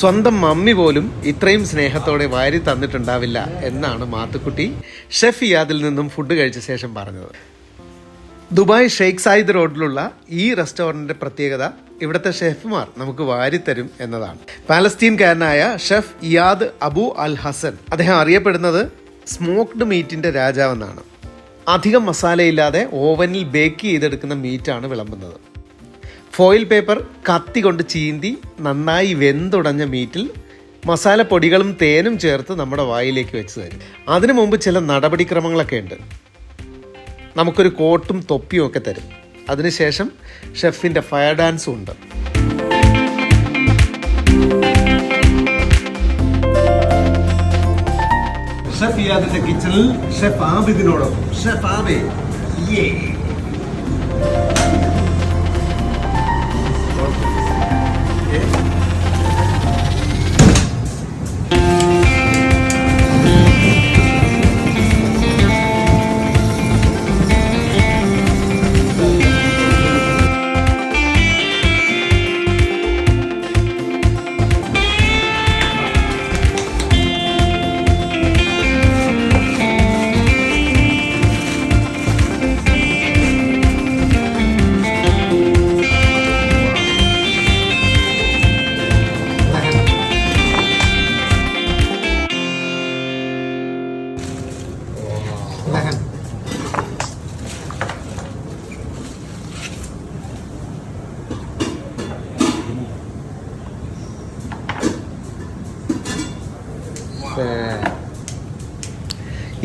സ്വന്തം മമ്മി പോലും ഇത്രയും സ്നേഹത്തോടെ വാരി തന്നിട്ടുണ്ടാവില്ല എന്നാണ് മാത്തുക്കുട്ടി ഷെഫ് ഇയാദിൽ നിന്നും ഫുഡ് കഴിച്ച ശേഷം പറഞ്ഞത്. ദുബായ് ഷെയ്ഖ് സായിദ് റോഡിലുള്ള ഈ റെസ്റ്റോറന്റിന്റെ പ്രത്യേകത ഇവിടുത്തെ ഷെഫുമാർ നമുക്ക് വാരിത്തരും എന്നതാണ്. പാലസ്തീൻകാരനായ chef Iyad Abu Al Hasan അദ്ദേഹം അറിയപ്പെടുന്നത് സ്മോക്ക്ഡ് മീറ്റിന്റെ രാജാവെന്നാണ്. അധികം മസാലയില്ലാതെ ഓവനിൽ ബേക്ക് ചെയ്തെടുക്കുന്ന മീറ്റാണ് വിളമ്പുന്നത്. ഫോയിൽ പേപ്പർ കത്തി കൊണ്ട് ചീന്തി നന്നായി വെന്തുടഞ്ഞ മീറ്റിൽ മസാലപ്പൊടികളും തേനും ചേർത്ത് നമ്മുടെ വായിലേക്ക് വെച്ച് തരും. അതിനു മുമ്പ് ചില നടപടിക്രമങ്ങളൊക്കെ ഉണ്ട്. നമുക്കൊരു കോട്ടും തൊപ്പിയും ഒക്കെ തരും. അതിനുശേഷം ഷെഫിന്റെ ഫയർ ഡാൻസും ഉണ്ട്. ഷെഫ് കിച്ചണിൽ ഷെഫ് ആബിദിനോടൊപ്പം. ഷെഫ് ആബേ യേ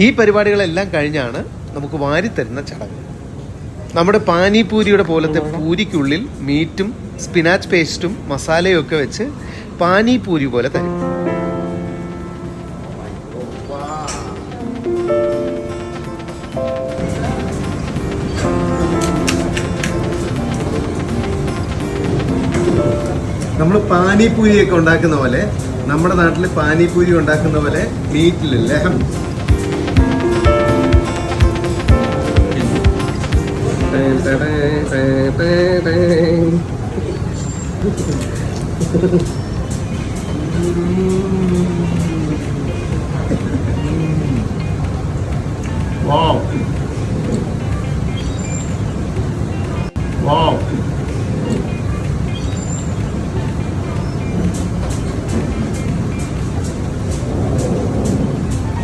ഈ പരിപാടികളെല്ലാം കഴിഞ്ഞാണ് നമുക്ക് വാരിത്തരുന്ന ചടങ്ങ്. നമ്മുടെ പാനിപൂരിയുടെ പോലത്തെ പൂരിക്കുള്ളിൽ മീറ്റും സ്പിനാച്ച് പേസ്റ്റും മസാലയും ഒക്കെ വെച്ച് പാനിപൂരി പോലെ തരും. നമ്മൾ പാനിപൂരിയൊക്കെ ഉണ്ടാക്കുന്ന പോലെ നമ്മുടെ നാട്ടിൽ പാനിപൂരി ഉണ്ടാക്കുന്ന പോലെ മീറ്റിൽ wow wow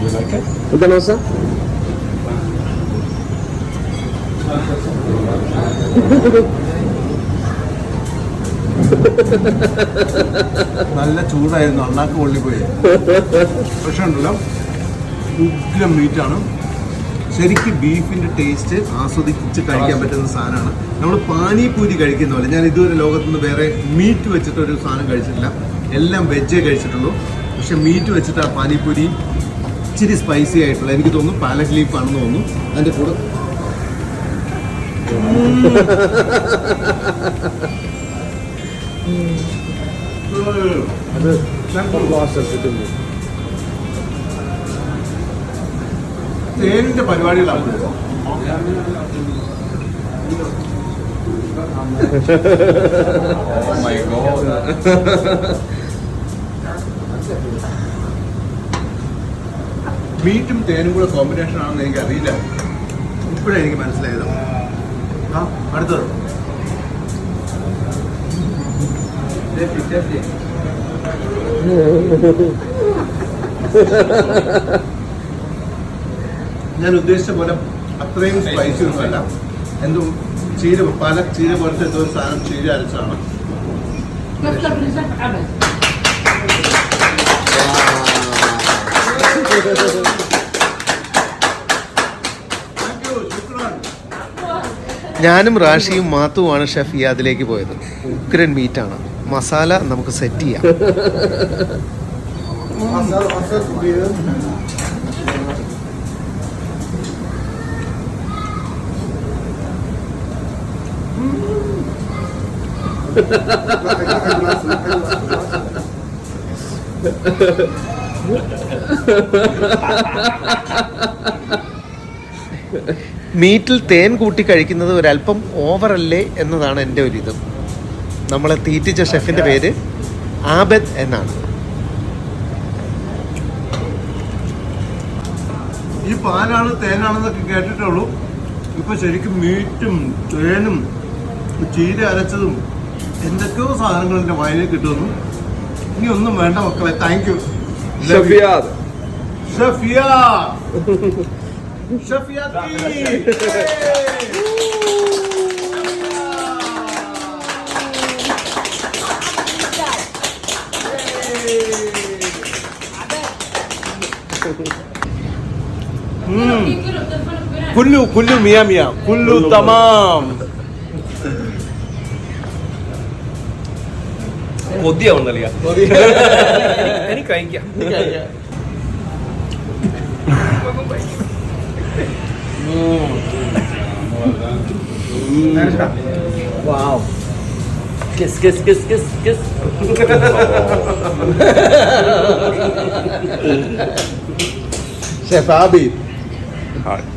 you like it? നല്ല ചൂടായിരുന്നു. അണ്ണാക്ക് പൊള്ളിപ്പോയി. പക്ഷെ ഉണ്ടല്ലോ ഉഗ്രം മീറ്റാണ് ശരിക്കും ബീഫിന്റെ ടേസ്റ്റ് ആസ്വദിച്ച് കഴിക്കാൻ പറ്റുന്ന സാധനമാണ്. നമ്മൾ പാനിപൂരി കഴിക്കുന്ന പോലെ. ഞാൻ ഇതുവരെ ലോകത്തുനിന്ന് വേറെ മീറ്റ് വെച്ചിട്ട് ഒരു സാധനം കഴിച്ചിട്ടില്ല. എല്ലാം വെജേ കഴിച്ചിട്ടുള്ളൂ. പക്ഷെ മീറ്റ് വെച്ചിട്ട് ആ പാനിപൂരി ഇച്ചിരി സ്പൈസി ആയിട്ടുള്ള എനിക്ക് തോന്നുന്നു. പാലക് ലീഫ് ആണെന്ന് തോന്നുന്നു. അതിന്റെ കൂടെ അത് കിട്ടുന്നു തേനിന്റെ പരിപാടികളാണ് മീറ്റും തേനും കൂടെ കോമ്പിനേഷൻ ആണെന്ന് എനിക്ക് അറിയില്ല ഇപ്പോഴാണ് എനിക്ക് മനസ്സിലായത്. അടുത്തത് ഞാൻ ഉദ്ദേശിച്ച പോലെ അത്രയും സ്പൈസി ഒന്നുമല്ല. എന്തും ചീര പല ചീര പോലത്തെ എന്തോ സാധനം ചീര അരച്ചാണ് Thank. ഞാനും റാഷിയും മാത്തുമാണ് ഷെഫ് ഇയാദിലേക്ക് പോയത്. ഉഗ്രൻ മീറ്റാണ്. മസാല നമുക്ക് സെറ്റ് ചെയ്യാം. മീറ്റിൽ തേൻ കൂട്ടി കഴിക്കുന്നത് ഒരല്പം ഓവറല്ലേ എന്നതാണ് എന്റെ ഒരു ഇത് നമ്മളെ തീറ്റിച്ച ഷെഫിന്റെ പേര് ആബദ് എന്നാണ്. ഈ പാലാണ് തേനാണെന്നൊക്കെ കേട്ടിട്ടുള്ളൂ. ഇപ്പൊ ശരിക്കും മീറ്റും തേനും ചീര അരച്ചതും എന്തൊക്കെയോ സാധനങ്ങൾ എന്റെ വയലിൽ കിട്ടുന്നു. ഇനി ഒന്നും വേണ്ട മക്കളെ. Thank you chef Iyad. Shafiya ഷഫിയ കുല്ലു കുല്ലു മിയ മിയ കുല്ലു തമാം കൊതിയാവുന്നല്ല എനിക്ക് കഴിക്കാം. Uau! Kiss, kiss, kiss, kiss, kiss. Chef Abid. Hi.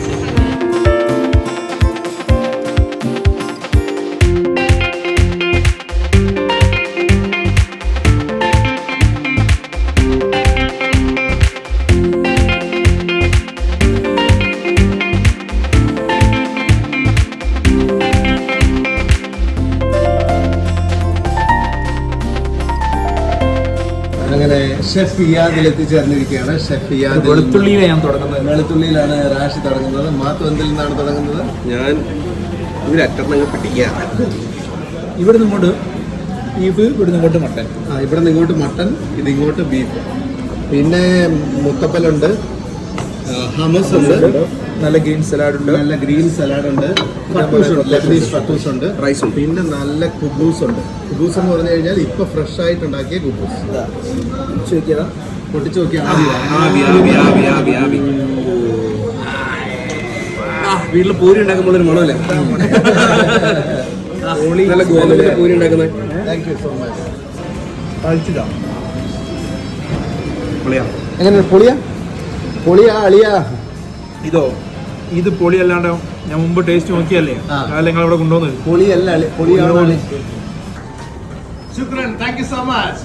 അങ്ങനെ ഷെഫ് ഇയാദിൽ എത്തിച്ചേർന്നിരിക്കുകയാണ് ഷെഫ് ഇയാദ് വെളുത്തുള്ളിയിലെ ഞാൻ തുടങ്ങുന്നത്. വെളുത്തുള്ളിയിലാണ് റാഷി തുടങ്ങുന്നത്. മാത്തു എന്തിൽ നിന്നാണ് തുടങ്ങുന്നത്? ഞാൻ ഇതിലറ്റർന്നങ്ങ് പിടിക്കുക ഇവിടെ ഇങ്ങോട്ട് ബീഫ് ഇവിടെ ഇങ്ങോട്ട് മട്ടൻ. ആ ഇവിടെ നിന്ന് ഇങ്ങോട്ട് മട്ടൻ ഇതിങ്ങോട്ട് ബീഫ്. പിന്നെ മുത്തപ്പലുണ്ട്. ഹമസ് ഉണ്ട്. നല്ല ഗ്രീൻ സലാഡ് ഉണ്ട്. നല്ല ഗ്രീൻ സലാഡ് ഉണ്ട്. ഫത്തൂസ് ഉണ്ട്. ലബനീസ് ഫത്തൂസ് ഉണ്ട്. റൈസും. പിന്നെ നല്ല കുബൂസ് ഉണ്ട്. കുബൂസ് എന്ന് പറഞ്ഞു കഴിഞ്ഞാൽ ഇപ്പൊ ഫ്രഷ് ആയിട്ട് ഉണ്ടാക്കിയ കുബൂസ്. ചോദിക്കാ പൊട്ടിച്ച് നോക്കിയാൽ വീട്ടിൽ പൂരി ഉണ്ടാക്കുമ്പോൾ ഒരു മണമല്ലേ? നല്ല ഗോതമ്പിന്റെ പൂരി ഉണ്ടാക്കുന്നത് താങ്ക് യു സോ മച്ച് കഴിച്ചിട്ടാ എങ്ങനെ പൊളിയാ? പൊളിയാ അളിയാ. ഇതോ ഇത് പൊളി അല്ലാണ്ട് ഞാൻ മുമ്പ് ടേസ്റ്റ് നോക്കിയല്ലേ. അതല്ല നിങ്ങൾ ഇവിടെ കൊണ്ടുവന്നത് പൊളിയല്ല പൊളിയാണ് ശുക്രൻ താങ്ക് യു സോ മച്ച്